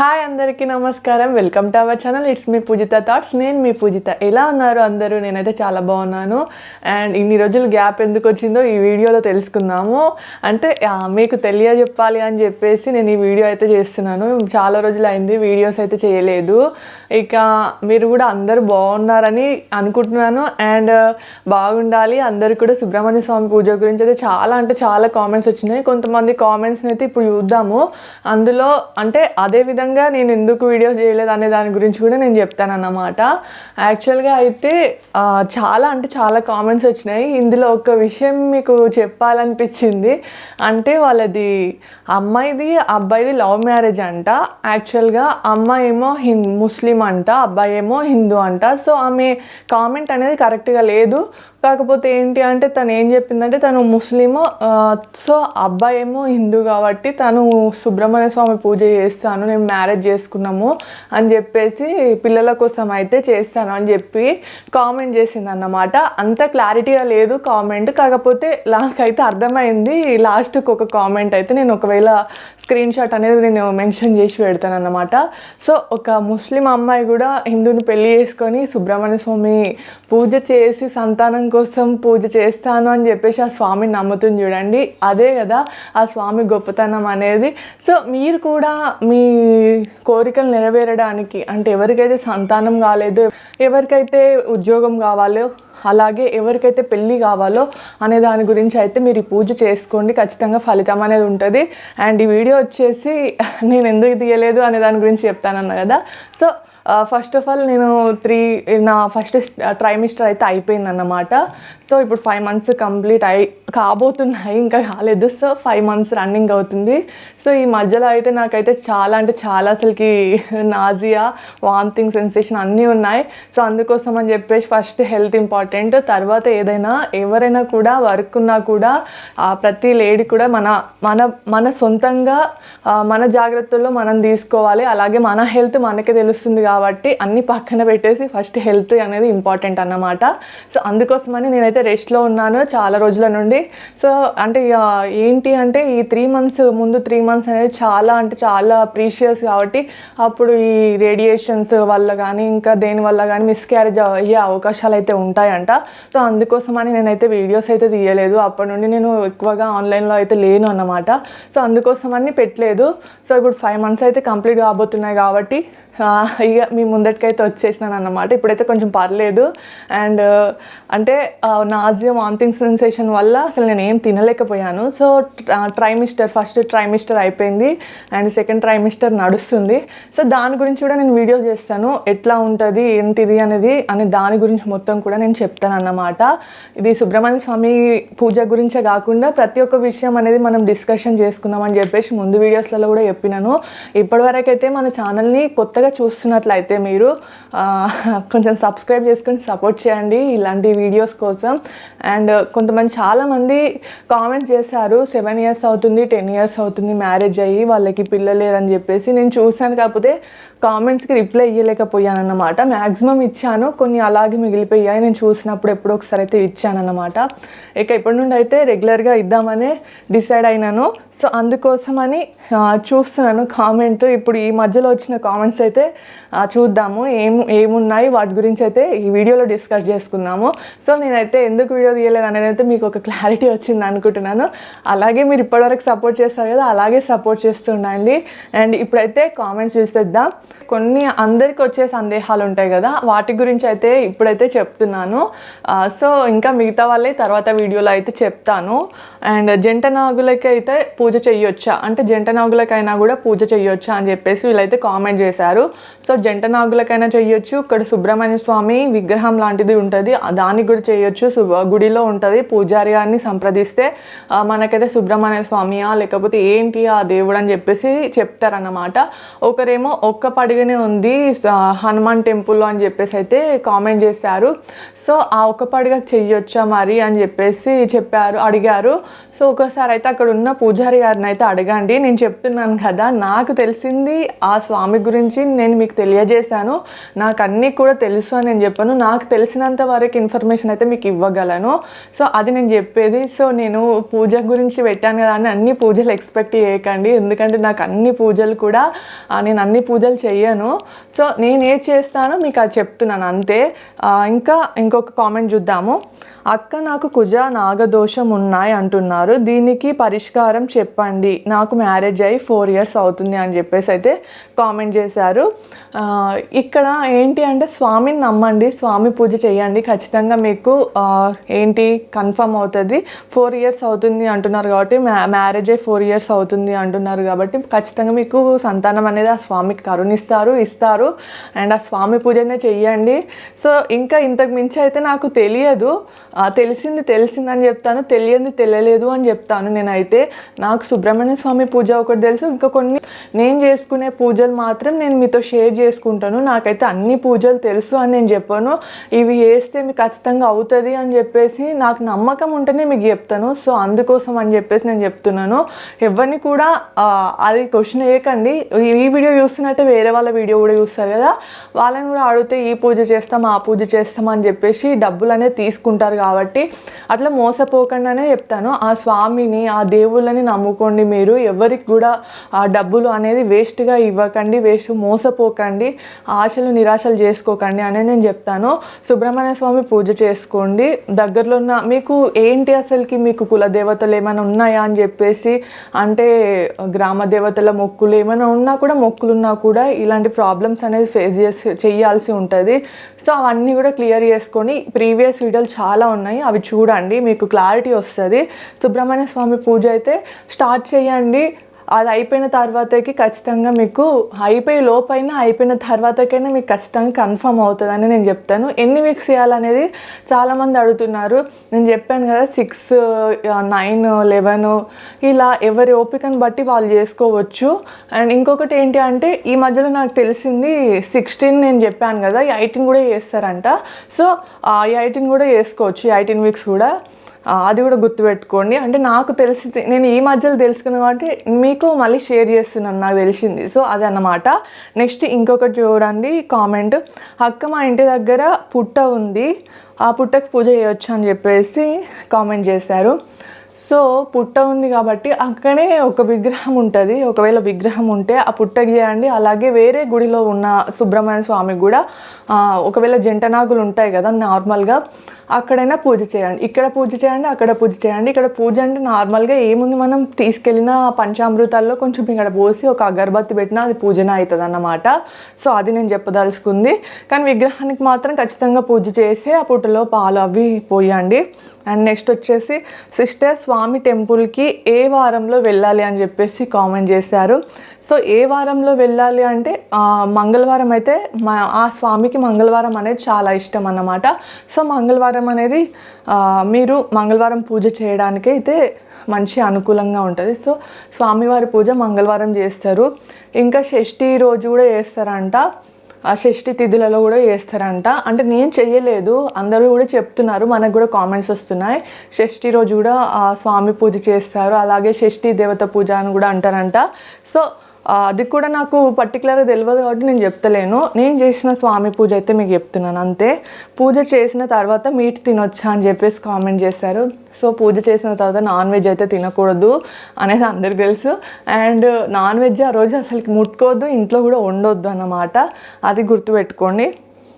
Hi అందరికీ నమస్కారం. Welcome to our channel. It's me Poojitha thoughts నేను మీ పూజిత. ఎలా ఉన్నారు అందరూ? నేనైతే చాలా బాగున్నాను. అండ్ ఇన్ని రోజులు గ్యాప్ ఎందుకు వచ్చిందో ఈ వీడియోలో తెలుసుకుందాము. అంటే మీకు తెలియజెప్పాలి అని చెప్పేసి నేను ఈ వీడియో అయితే చేస్తున్నాను. చాలా రోజులు అయింది వీడియోస్ అయితే చేయలేదు. ఇక మీరు కూడా అందరూ బాగున్నారని అనుకుంటున్నాను. అండ్ uh, బాగుండాలి. అందరు కూడా సుబ్రహ్మణ్య స్వామి పూజ గురించి అయితే చాలా అంటే చాలా కామెంట్స్ వచ్చినాయి. కొంతమంది కామెంట్స్ని అయితే ఇప్పుడు చూద్దాము. అందులో అంటే అదే విధంగా నేను ఎందుకు వీడియోస్ చేయలేదు అనే దాని గురించి కూడా నేను చెప్తాను అన్నమాట యాక్చువల్గా అయితే చాలా అంటే చాలా కామెంట్స్ వచ్చినాయి. ఇందులో ఒక విషయం మీకు చెప్పాలనిపించింది. అంటే వాళ్ళది అమ్మాయిది అబ్బాయిది లవ్ మ్యారేజ్ అంట. యాక్చువల్గా అమ్మాయి ఏమో హిం ముస్లిం అంట అబ్బాయి ఏమో హిందూ అంట. సో ఆమె కామెంట్ అనేది కరెక్ట్గా లేదు. కాకపోతే ఏంటి అంటే తను ఏం చెప్పిందంటే తను ముస్లిం సో అబ్బాయి ఏమో హిందూ కాబట్టి తను సుబ్రహ్మణ్య స్వామి పూజ చేస్తాను నేను మ్యారేజ్ చేసుకున్నాము అని చెప్పేసి పిల్లల కోసం అయితే చేస్తాను అని చెప్పి కామెంట్ చేసింది అన్నమాట అంత క్లారిటీగా లేదు కామెంట్ కాకపోతే నాకైతే అర్థమైంది లాస్ట్కి ఒక కామెంట్ అయితే నేను ఒకవేళ స్క్రీన్ షాట్ అనేది నేను మెన్షన్ చేసి పెడతాను అన్నమాట సో ఒక ముస్లిం అమ్మాయి కూడా హిందూని పెళ్ళి చేసుకొని సుబ్రహ్మణ్య స్వామి పూజ చేసి సంతానం కోసం పూజ చేస్తాను అని చెప్పేసి ఆ స్వామిని నమ్ముతుంది చూడండి. అదే కదా ఆ స్వామి గొప్పతనం అనేది. సో మీరు కూడా మీ కోరికలు నెరవేరడానికి అంటే ఎవరికైతే సంతానం కాలేదో ఎవరికైతే ఉద్యోగం కావాలో అలాగే ఎవరికైతే పెళ్ళి కావాలో అనే దాని గురించి అయితే మీరు ఈ పూజ చేసుకోండి. ఖచ్చితంగా ఫలితం అనేది ఉంటుంది. అండ్ ఈ వీడియో వచ్చేసి నేను ఎందుకు తీయలేదు అనే దాని గురించి చెప్తానన్నా కదా. సో ఫస్ట్ ఆఫ్ ఆల్ నేను త్రీ నా ఫస్ట్ ట్రైమిస్టర్ అయితే అయిపోయిందన్నమాట. సో ఇప్పుడు ఫైవ్ మంత్స్ కంప్లీట్ అయి కాబోతున్నాయి ఇంకా కాలేదు. సో ఫైవ్ మంత్స్ రన్నింగ్ అవుతుంది. సో ఈ మధ్యలో అయితే నాకైతే చాలా అంటే చాలా అసలుకి నాజియా వామిటింగ్ సెన్సేషన్ అన్నీ ఉన్నాయి. సో అందుకోసం అని చెప్పేసి ఫస్ట్ హెల్త్ ఇంపార్టెంట్ తర్వాత ఏదైనా ఎవరైనా కూడా వర్క్ ఉన్నా కూడా ఆ, ప్రతి లేడీ కూడా మన మన మన సొంతంగా మన జాగ్రత్తల్లో మనం తీసుకోవాలి. అలాగే మన హెల్త్ మనకే తెలుస్తుంది కాబట్టి అన్ని పక్కన పెట్టేసి ఫస్ట్ హెల్త్ అనేది ఇంపార్టెంట్ అన్నమాట. సో అందుకోసమని నేనైతే రెస్ట్లో ఉన్నాను చాలా రోజుల నుండి. సో అంటే ఇక ఏంటి అంటే ఈ త్రీ మంత్స్ ముందు త్రీ మంత్స్ అనేది చాలా అంటే చాలా ప్రీషియస్ కాబట్టి అప్పుడు ఈ రేడియేషన్స్ వల్ల కానీ ఇంకా దేని వల్ల కానీ మిస్క్యారేజ్ అయ్యే అవకాశాలు అయితే ఉంటాయంట. సో అందుకోసమని నేనైతే వీడియోస్ అయితే తీయలేదు. అప్పటి నుండి నేను ఎక్కువగా ఆన్లైన్లో అయితే లేను అన్నమాట. సో అందుకోసమని పెట్టలేదు. సో ఇప్పుడు ఫైవ్ మంత్స్ అయితే కంప్లీట్ కాబోతున్నాయి కాబట్టి ఇక మీ ముందటికైతే వచ్చేసినాను అన్నమాట. ఇప్పుడైతే కొంచెం పర్లేదు. అండ్ అంటే నాజియా వామిటింగ్ సెన్సేషన్ వల్ల అసలు నేను ఏం తినలేకపోయాను. సో ట్రైమిస్టర్ ఫస్ట్ ట్రైమిస్టర్ అయిపోయింది. అండ్ సెకండ్ ట్రైమిస్టర్ నడుస్తుంది. సో దాని గురించి కూడా నేను వీడియో చేస్తాను. ఎట్లా ఉంటుంది ఏంటిది అనేది అనే దాని గురించి మొత్తం కూడా నేను చెప్తాను అన్నమాట. ఇది సుబ్రహ్మణ్య స్వామి పూజ గురించే కాకుండా ప్రతి ఒక్క విషయం అనేది మనం డిస్కషన్ చేసుకుందాం అని చెప్పేసి ముందు వీడియోస్లలో కూడా చెప్పినాను. ఇప్పటివరకైతే మన ఛానల్ని కొత్త కొత్తగా చూస్తున్నట్లయితే మీరు కొంచెం సబ్స్క్రైబ్ చేసుకొని సపోర్ట్ చేయండి ఇలాంటి వీడియోస్ కోసం. అండ్ కొంతమంది చాలామంది కామెంట్స్ చేశారు సెవెన్ ఇయర్స్ అవుతుంది టెన్ ఇయర్స్ అవుతుంది మ్యారేజ్ అయ్యి వాళ్ళకి పిల్లలు లేరని చెప్పేసి. నేను చూశాను కాకపోతే కామెంట్స్కి రిప్లై ఇవ్వలేకపోయాను అన్నమాట మ్యాక్సిమం ఇచ్చాను కొన్ని అలాగే మిగిలిపోయాయి. నేను చూసినప్పుడు ఎప్పుడో ఒకసారి అయితే ఇచ్చాను అన్నమాట ఇక ఇప్పటి నుండి అయితే రెగ్యులర్గా ఇద్దామనే డిసైడ్ అయినాను. సో అందుకోసమని చూస్తున్నాను కామెంట్ ఇప్పుడు ఈ మధ్యలో వచ్చిన కామెంట్స్ అయితే అయితే చూద్దాము ఏం ఏమున్నాయి వాటి గురించి అయితే ఈ వీడియోలో డిస్కస్ చేసుకుందాము. సో నేనైతే ఎందుకు వీడియో తీయలేదు అనేది అయితే మీకు ఒక క్లారిటీ వచ్చింది అనుకుంటున్నాను. అలాగే మీరు ఇప్పటివరకు సపోర్ట్ చేస్తారు కదా అలాగే సపోర్ట్ చేస్తుండండి. అండ్ ఇప్పుడైతే కామెంట్స్ చూసేద్దాం. కొన్ని అందరికి వచ్చే సందేహాలు ఉంటాయి కదా వాటి గురించి అయితే ఇప్పుడైతే చెప్తున్నాను. సో ఇంకా మిగతా వాళ్ళే తర్వాత వీడియోలో అయితే చెప్తాను. అండ్ జంట నాగులకి అయితే పూజ చేయొచ్చా అంటే జంట నాగులకైనా కూడా పూజ చేయొచ్చా అని చెప్పేసి వీళ్ళైతే కామెంట్ చేశారు. సో జంట నాగులకైనా చేయొచ్చు. ఇక్కడ సుబ్రహ్మణ్య స్వామి విగ్రహం లాంటిది ఉంటుంది. దానికి కూడా చేయొచ్చు. గుడిలో ఉంటుంది. పూజారి గారిని సంప్రదిస్తే మనకైతే సుబ్రహ్మణ్య స్వామియా లేకపోతే ఏంటి ఆ దేవుడు అని చెప్పేసి చెప్తారన్నమాట. ఒకరేమో ఒక్క పడిగనే ఉంది హనుమాన్ టెంపుల్లో అని చెప్పేసి అయితే కామెంట్ చేశారు. సో ఆ ఒక్క పడిగ చెయ్యొచ్చా మరి అని చెప్పేసి చెప్పారు అడిగారు. సో ఒకసారి అయితే అక్కడ ఉన్న పూజారి గారిని అయితే అడగండి. నేను చెప్తున్నాను కదా నాకు తెలిసింది ఆ స్వామి గురించి నేను మీకు తెలియజేశాను. నాకు అన్నీ కూడా తెలుసు అని నేను చెప్పాను. నాకు తెలిసినంత వరకు ఇన్ఫర్మేషన్ అయితే మీకు ఇవ్వగలను. సో అది నేను చెప్పేది. సో నేను పూజ గురించి పెట్టాను కదా అని అన్ని పూజలు ఎక్స్పెక్ట్ చేయకండి. ఎందుకంటే నాకు అన్ని పూజలు కూడా నేను అన్ని పూజలు చెయ్యను. సో నేను ఏ చేస్తానో మీకు అది చెప్తున్నాను అంతే. ఇంకా ఇంకొక కామెంట్ చూద్దాము. అక్క నాకు కుజ నాగదోషం ఉన్నాయి అంటున్నారు. దీనికి పరిష్కారం చెప్పండి. నాకు మ్యారేజ్ అయ్యి ఫోర్ ఇయర్స్ అవుతుంది అని చెప్పేసి అయితే కామెంట్ చేశారు. ఆ, ఇక్కడ ఏంటి అంటే స్వామిని నమ్మండి స్వామి పూజ చేయండి. ఖచ్చితంగా మీకు ఏంటి కన్ఫర్మ్ అవుతుంది. ఫోర్ ఇయర్స్ అవుతుంది అంటున్నారు కాబట్టి మ్యారేజ్ అయ్యి ఫోర్ ఇయర్స్ అవుతుంది అంటున్నారు కాబట్టి ఖచ్చితంగా మీకు సంతానం అనేది ఆ స్వామికి కరుణిస్తారు ఇస్తారు. అండ్ ఆ స్వామి పూజనే చెయ్యండి. సో ఇంకా ఇంతకు మించి అయితే నాకు తెలియదు. తెలిసింది తెలిసిందని చెప్తాను తెలియంది తెలియలేదు అని చెప్తాను నేనైతే. నాకు సుబ్రహ్మణ్య స్వామి పూజ ఒకటి తెలుసు. ఇంకా కొన్ని నేను చేసుకునే పూజలు మాత్రం నేను మీ మీతో షేర్ చేసుకుంటాను. నాకైతే అన్ని పూజలు తెలుసు అని నేను చెప్పాను. ఇవి వేస్తే మీకు ఖచ్చితంగా అవుతుంది అని చెప్పేసి నాకు నమ్మకం ఉంటేనే మీకు చెప్తాను. సో అందుకోసం అని చెప్పేసి నేను చెప్తున్నాను. ఎవరిని కూడా అది క్వశ్చన్ వేయకండి. ఈ- వీడియో చూస్తున్నట్టే వేరే వాళ్ళ వీడియో కూడా చూస్తారు కదా. వాళ్ళని కూడా అడిగితే ఈ పూజ చేస్తాం ఆ పూజ చేస్తాం అని చెప్పేసి డబ్బులు అనేది తీసుకుంటారు కాబట్టి అట్లా మోసపోకుండానే చెప్తాను. ఆ స్వామిని ఆ దేవుళ్ళని నమ్ముకోండి మీరు. ఎవరికి కూడా ఆ డబ్బులు అనేది వేస్ట్గా ఇవ్వకండి వేస్ట్ మోసపోకండి ఆశలు నిరాశలు చేసుకోకండి అనే నేను చెప్తాను. సుబ్రహ్మణ్య స్వామి పూజ చేసుకోండి. దగ్గరలో ఉన్న మీకు ఏంటి అసలుకి మీకు కుల దేవతలు ఏమైనా ఉన్నాయా అని చెప్పేసి అంటే గ్రామ దేవతల మొక్కులు ఏమైనా ఉన్నా కూడా మొక్కులు ఉన్నా కూడా ఇలాంటి ప్రాబ్లమ్స్ అనేది ఫేస్ చేసి చేయాల్సి ఉంటుంది. సో అవన్నీ కూడా క్లియర్ చేసుకొని ప్రీవియస్ వీడియోలు చాలా ఉన్నాయి. అవి చూడండి మీకు క్లారిటీ వస్తుంది. సుబ్రహ్మణ్య స్వామి పూజ అయితే స్టార్ట్ చేయండి. అది అయిపోయిన తర్వాతకి ఖచ్చితంగా మీకు అయిపోయే లోపైనా అయిపోయిన తర్వాతకైనా మీకు ఖచ్చితంగా కన్ఫర్మ్ అవుతుందని నేను చెప్తాను. ఎన్ని వీక్స్ చేయాలనేది చాలామంది అడుగుతున్నారు. నేను చెప్పాను కదా సిక్స్ నైన్ లెవెన్ ఇలా ఎవరి ఓపికను బట్టి వాళ్ళు చేసుకోవచ్చు. అండ్ ఇంకొకటి ఏంటి అంటే ఈ మధ్యలో నాకు తెలిసింది సిక్స్టీన్ నేను చెప్పాను కదా ఈ ఎయిటీన్ కూడా చేస్తారంట. సో ఈ ఎయిటీన్ కూడా చేసుకోవచ్చు ఎయిటీన్ వీక్స్ కూడా. అది కూడా గుర్తుపెట్టుకోండి. అంటే నాకు తెలిసి నేను ఈ మధ్యలో తెలుసుకున్నాను కాబట్టి మీకు మళ్ళీ షేర్ చేస్తున్నాను నాకు తెలిసింది. సో అది అన్నమాట నెక్స్ట్ ఇంకొకటి చూడండి కామెంట్. అక్క మా ఇంటి దగ్గర పుట్ట ఉంది ఆ పుట్టకు పూజ చేయొచ్చు అని చెప్పేసి కామెంట్ చేశారు. సో పుట్ట ఉంది కాబట్టి అక్కడే ఒక విగ్రహం ఉంటుంది ఒకవేళ విగ్రహం ఉంటే ఆ పుట్టకి చేయండి అలాగే వేరే గుడిలో ఉన్న సుబ్రహ్మణ్య స్వామి కూడా ఒకవేళ జంటనాగులు ఉంటాయి కదా నార్మల్గా అక్కడైనా పూజ చేయండి. ఇక్కడ పూజ చేయండి అక్కడ పూజ చేయండి. ఇక్కడ పూజ అంటే నార్మల్గా ఏముంది మనం తీసుకెళ్ళిన పంచామృతాల్లో కొంచెం ఇక్కడ పోసి ఒక అగరబత్తి పెట్టినా అది పూజన అవుతుంది అన్నమాట సో అది నేను చెప్పదలుచుకుంది. కానీ విగ్రహానికి మాత్రం ఖచ్చితంగా పూజ చేసి ఆ పుట్టలో పాలు అవి పోయండి. అండ్ నెక్స్ట్ వచ్చేసి సిస్టర్ స్వామి టెంపుల్కి ఏ వారంలో వెళ్ళాలి అని చెప్పేసి కామెంట్ చేశారు. సో ఏ వారంలో వెళ్ళాలి అంటే మంగళవారం అయితే మా ఆ స్వామికి మంగళవారం అనేది చాలా ఇష్టం అన్నమాట. సో మంగళవారం అనేది మీరు మంగళవారం పూజ చేయడానికి అయితే మంచి అనుకూలంగా ఉంటుంది. సో స్వామివారి పూజ మంగళవారం చేస్తారు. ఇంకా షష్ఠి రోజు కూడా చేస్తారంట. ఆ షష్ఠి తిథులలో కూడా చేస్తారంట. అంటే నేను చేయలేదు అందరూ కూడా చెప్తున్నారు. మనకు కూడా కామెంట్స్ వస్తున్నాయి. షష్ఠి రోజు కూడా స్వామి పూజ చేస్తారు. అలాగే షష్ఠి దేవత పూజ అని కూడా అంటారంట. సో అది కూడా నాకు పర్టికులర్గా తెలియదు కాబట్టి నేను చెప్తలేను. నేను చేసిన స్వామి పూజ అయితే మీకు చెప్తున్నాను అంతే. పూజ చేసిన తర్వాత మీట్ తినొచ్చా అని చెప్పేసి కామెంట్ చేశారు. సో పూజ చేసిన తర్వాత నాన్ వెజ్ అయితే తినకూడదు అనేది అందరికి తెలుసు. అండ్ నాన్ వెజ్ ఆ రోజు అసలు ముట్టుకోవద్దు ఇంట్లో కూడా ఉండొద్దు అన్నమాట. అది గుర్తుపెట్టుకోండి.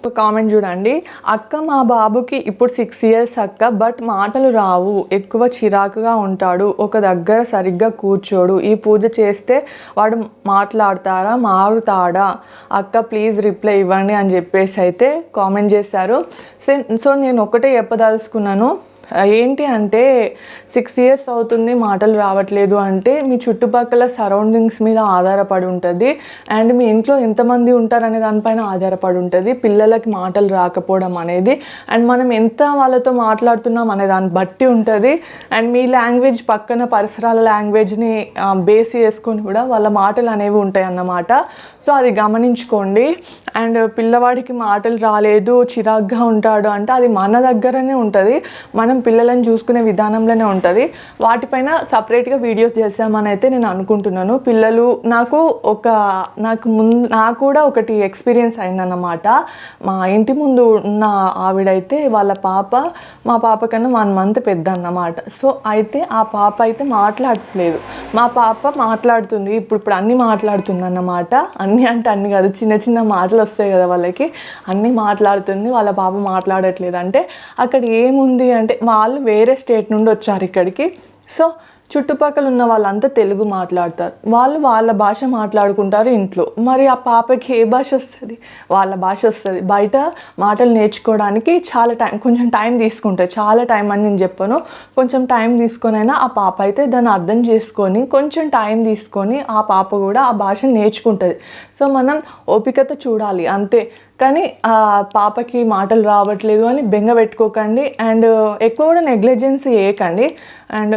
కామెంట్ చూడండి. అక్క మా బాబుకి ఇప్పుడు సిక్స్ ఇయర్స్ అక్క బట్ మాటలు రావు. ఎక్కువ చిరాకుగా ఉంటాడు. ఒక దగ్గర సరిగ్గా కూర్చోడు. ఈ పూజ చేస్తే వాడు మాట్లాడతారా మారుతాడా? అక్క ప్లీజ్ రిప్లై ఇవ్వండి అని చెప్పేసి అయితే కామెంట్ చేశారు. సో సో నేను ఒకటే చెప్పదలుచుకున్నాను. ఏంటి అంటే సిక్స్ ఇయర్స్ అవుతుంది మాటలు రావట్లేదు అంటే మీ చుట్టుపక్కల సరౌండింగ్స్ మీద ఆధారపడి ఉంటుంది. అండ్ మీ ఇంట్లో ఎంతమంది ఉంటారనే దానిపైన ఆధారపడి ఉంటుంది. పిల్లలకి మాటలు రాకపోవడం అనేది. అండ్ మనం ఎంత వాళ్ళతో మాట్లాడుతున్నాం అనే దాన్ని బట్టి ఉంటుంది. అండ్ మీ లాంగ్వేజ్ పక్కన పరిసరాల లాంగ్వేజ్ని బేస్ చేసుకొని కూడా వాళ్ళ మాటలు అనేవి ఉంటాయి అన్నమాట. సో అది గమనించుకోండి. అండ్ పిల్లవాడికి మాటలు రాలేదు చిరాగ్గా ఉంటాడు అంటే అది మన దగ్గరనే ఉంటుంది. మనం పిల్లలను చూసుకునే విధానంలోనే ఉంటుంది. వాటిపైన సపరేట్గా వీడియోస్ చేసామని అయితే నేను అనుకుంటున్నాను. పిల్లలు నాకు ఒక నాకు ముందు నాకు కూడా ఒకటి ఎక్స్పీరియన్స్ అయిందన్నమాట. మా ఇంటి ముందు ఉన్న ఆవిడైతే వాళ్ళ పాప మా పాప కన్నా వన్ మంత్ పెద్ద అన్నమాట సో అయితే ఆ పాప అయితే మాట్లాడట్లేదు. మా పాప మాట్లాడుతుంది. ఇప్పుడు ఇప్పుడు అన్నీ మాట్లాడుతుంది అన్నమాట అన్నీ అంటే అన్నీ కాదు. చిన్న చిన్న మాటలు వస్తాయి కదా వాళ్ళకి. అన్నీ మాట్లాడుతుంది. వాళ్ళ పాప మాట్లాడట్లేదు. అంటే అక్కడ ఏముంది అంటే వాళ్ళు వేరే స్టేట్ నుండి వచ్చారు ఇక్కడికి. సో చుట్టుపక్కల ఉన్న వాళ్ళంతా తెలుగు మాట్లాడతారు. వాళ్ళు వాళ్ళ భాష మాట్లాడుకుంటారు ఇంట్లో. మరి ఆ పాపకి ఏ భాష వస్తుంది? వాళ్ళ భాష వస్తుంది. బయట మాటలు నేర్చుకోవడానికి చాలా టైం కొంచెం టైం తీసుకుంటుంది చాలా టైం అని నేను చెప్పాను. కొంచెం టైం తీసుకొనైనా ఆ పాప అయితే దాన్ని అర్థం చేసుకొని కొంచెం టైం తీసుకొని ఆ పాప కూడా ఆ భాష నేర్చుకుంటుంది. సో మనం ఓపికతో చూడాలి. అంతే. కానీ ఆ పాపకి మాటలు రావట్లేదు అని బెంగ పెట్టుకోకండి. అండ్ uh, ఎక్కువ కూడా నెగ్లిజెన్స్ చేయకండి అండ్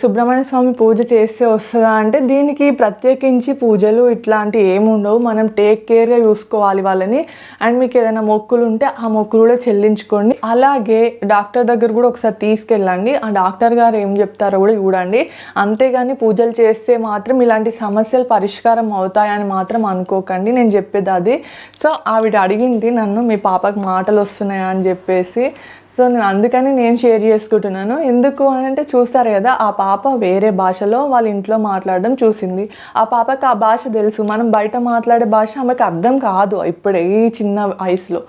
సుబ్రహ్మణ్య స్వామి పూజ చేస్తే వస్తుందా అంటే దీనికి ప్రత్యేకించి పూజలు ఇట్లాంటి ఏమి ఉండవు. మనం టేక్ కేర్గా చూసుకోవాలి వాళ్ళని. అండ్ మీకు ఏదైనా మొక్కులు ఉంటే ఆ మొక్కులు కూడా చెల్లించుకోండి. అలాగే డాక్టర్ దగ్గర కూడా ఒకసారి తీసుకెళ్ళండి. ఆ డాక్టర్ గారు ఏం చెప్తారో కూడా చూడండి. అంతేగాని పూజలు చేస్తే మాత్రం ఇలాంటి సమస్యలు పరిష్కారం అవుతాయని మాత్రం అనుకోకండి. నేను చెప్పేది అది. సో ఆవిడ అడిగింది నన్ను మీ పాపకు మాటలు వస్తున్నాయా అని చెప్పేసి సో నేను అందుకని నేను షేర్ చేసుకుంటున్నాను. ఎందుకు అని అంటే చూస్తారు కదా ఆ పాప వేరే భాషలో వాళ్ళ ఇంట్లో మాట్లాడడం చూసింది. ఆ పాపకి ఆ భాష తెలుసు. మనం బయట మాట్లాడే భాష ఆమెకు అర్థం కాదు ఇప్పుడే ఈ చిన్న వయసులో.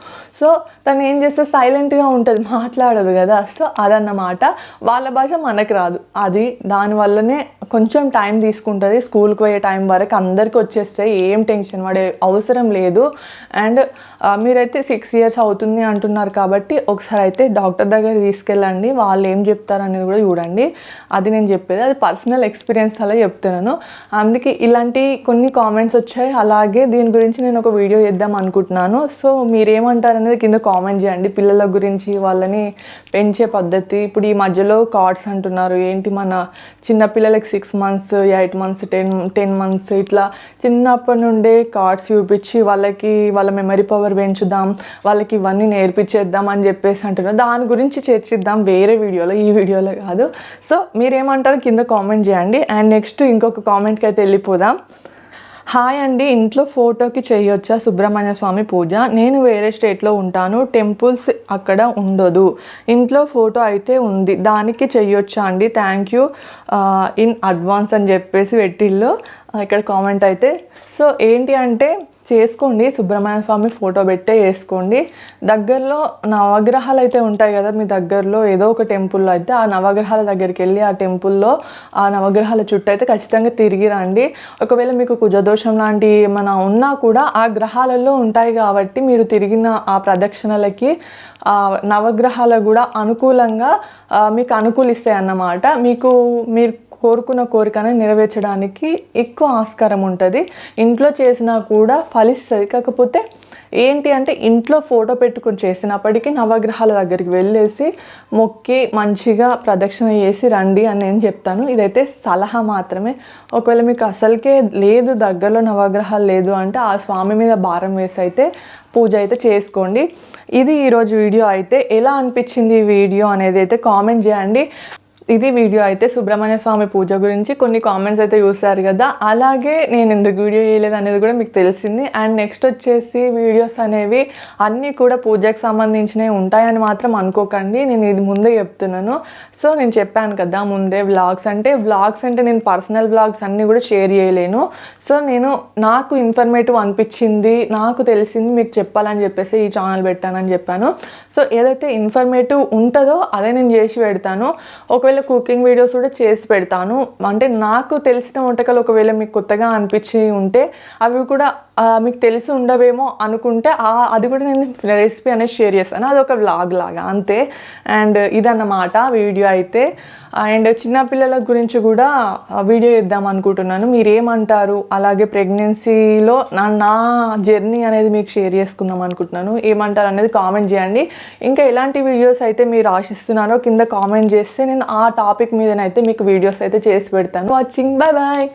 సో తను ఏం చేస్తే సైలెంట్గా ఉంటుంది మాట్లాడదు కదా. సో అదన్నమాట. వాళ్ళ భాష మనకు రాదు. అది దానివల్లనే కొంచెం టైం తీసుకుంటుంది. స్కూల్కి పోయే టైం వరకు అందరికీ వచ్చేస్తాయి ఏం టెన్షన్ పడే అవసరం లేదు. అండ్ మీరైతే సిక్స్ ఇయర్స్ అవుతుంది అంటున్నారు కాబట్టి ఒకసారి అయితే డాక్టర్ దగ్గర తీసుకెళ్ళండి వాళ్ళు ఏం చెప్తారు అనేది కూడా చూడండి. అది నేను చెప్పేది అది పర్సనల్ ఎక్స్పీరియన్స్ అలా చెప్తున్నాను. అందుకే ఇలాంటి కొన్ని కామెంట్స్ వచ్చాయి. అలాగే దీని గురించి నేను ఒక వీడియో చేద్దాం అనుకుంటున్నాను. సో మీరేమంటారు అనేది కింద కామెంట్ చేయండి. పిల్లల గురించి వాళ్ళని పెంచే పద్ధతి ఇప్పుడు ఈ మధ్యలో కార్డ్స్ అంటున్నారు. ఏంటి మన చిన్నపిల్లలకి six months eight months ten ten months ఇట్లా చిన్నప్పటి నుండే కార్డ్స్ చూపించి వాళ్ళకి వాళ్ళ మెమరీ పవర్ పెంచుదాం వాళ్ళకి ఇవన్నీ నేర్పించేద్దాం అని చెప్పేసి అంటున్నారు. దాని గురించి చర్చిద్దాం వేరే వీడియోలో ఈ వీడియోలో కాదు. సో మీరేమంటారు కింద కామెంట్ చేయండి. అండ్ నెక్స్ట్ ఇంకొక కామెంట్కి అయితే వెళ్ళిపోదాం. హాయ్ అండి ఇంట్లో ఫోటోకి చేయొచ్చా సుబ్రహ్మణ్య స్వామి పూజ? నేను వేరే స్టేట్లో ఉంటాను టెంపుల్స్ అక్కడ ఉండదు. ఇంట్లో ఫోటో అయితే ఉంది. దానికి చెయ్యొచ్చా అండి? థ్యాంక్ యూ ఇన్ అడ్వాన్స్ అని చెప్పేసి పెట్టిళ్ళు. ఇక్కడ కామెంట్ అయితే. సో ఏంటి అంటే చేసుకోండి సుబ్రహ్మణ్య స్వామి ఫోటో పెట్టే వేసుకోండి దగ్గరలో నవగ్రహాలు అయితే ఉంటాయి కదా మీ దగ్గరలో ఏదో ఒక టెంపుల్లో అయితే ఆ నవగ్రహాల దగ్గరికి వెళ్ళి ఆ టెంపుల్లో ఆ నవగ్రహాల చుట్టూ అయితే ఖచ్చితంగా తిరిగి రండి. ఒకవేళ మీకు కుజదోషం లాంటి ఏమైనా ఉన్నా కూడా ఆ గ్రహాలలో ఉంటాయి కాబట్టి మీరు తిరిగిన ఆ ప్రదక్షిణలకి నవగ్రహాలు కూడా అనుకూలంగా మీకు అనుకూలిస్తాయి అన్నమాట మీకు మీరు కోరుకున్న కోరికను నెరవేర్చడానికి ఎక్కువ ఆస్కారం ఉంటుంది. ఇంట్లో చేసినా కూడా ఫలిస్తుంది కాకపోతే ఏంటి అంటే ఇంట్లో ఫోటో పెట్టుకొని చేసినప్పటికీ నవగ్రహాల దగ్గరికి వెళ్ళేసి మొక్కి మంచిగా ప్రదక్షిణ చేసి రండి అని నేను చెప్తాను. ఇదైతే సలహా మాత్రమే. ఒకవేళ మీకు అసలుకే లేదు దగ్గరలో నవగ్రహాలు లేదు అంటే ఆ స్వామి మీద భారం వేసి అయితే పూజ అయితే చేసుకోండి. ఇది ఈరోజు వీడియో అయితే ఎలా అనిపించింది ఈ వీడియో అనేది అయితే కామెంట్ చేయండి. ఇది వీడియో అయితే సుబ్రహ్మణ్య స్వామి పూజ గురించి కొన్ని కామెంట్స్ అయితే చూసారు కదా. అలాగే నేను ఎందుకు వీడియో చేయలేదు అనేది కూడా మీకు తెలిసింది. అండ్ నెక్స్ట్ వచ్చేసి వీడియోస్ అనేవి అన్నీ కూడా పూజకు సంబంధించినవి ఉంటాయని మాత్రం అనుకోకండి. నేను ఇది ముందే చెప్తున్నాను. సో నేను చెప్పాను కదా ముందే వ్లాగ్స్ అంటే వ్లాగ్స్ అంటే నేను పర్సనల్ వ్లాగ్స్ అన్నీ కూడా షేర్ చేయలేను. సో నేను నాకు ఇన్ఫర్మేటివ్ అనిపించింది నాకు తెలిసింది మీకు చెప్పాలని చెప్పేసి ఈ ఛానల్ పెట్టానని చెప్పాను. సో ఏదైతే ఇన్ఫర్మేటివ్ ఉంటుందో అదే నేను చేసి పెడతాను. ఒకవేళ కుకింగ్ వీడియోస్ కూడా చేసి పెడతాను. అంటే నాకు తెలిసిన వంటకాలు ఒకవేళ మీకు కొత్తగా అనిపించి ఉంటే అవి కూడా మీకు తెలిసి ఉండవేమో అనుకుంటే ఆ అది కూడా నేను రెసిపీ అనేది షేర్ చేస్తాను. అది ఒక వ్లాగ్ లాగా అంతే. అండ్ ఇదన్నమాట వీడియో అయితే. అండ్ చిన్నపిల్లల గురించి కూడా వీడియో ఇద్దాం అనుకుంటున్నాను. మీరు ఏమంటారు అలాగే ప్రెగ్నెన్సీలో నా నా జర్నీ అనేది మీకు షేర్ చేసుకుందాం అనుకుంటున్నాను. ఏమంటారు అనేది కామెంట్ చేయండి. ఇంకా ఎలాంటి వీడియోస్ అయితే మీరు ఆశిస్తున్నారో కింద కామెంట్ చేస్తే నేను ఆ టాపిక్ మీదనైతే మీకు వీడియోస్ అయితే చేసి పెడతాను. వాచింగ్. Bye bye.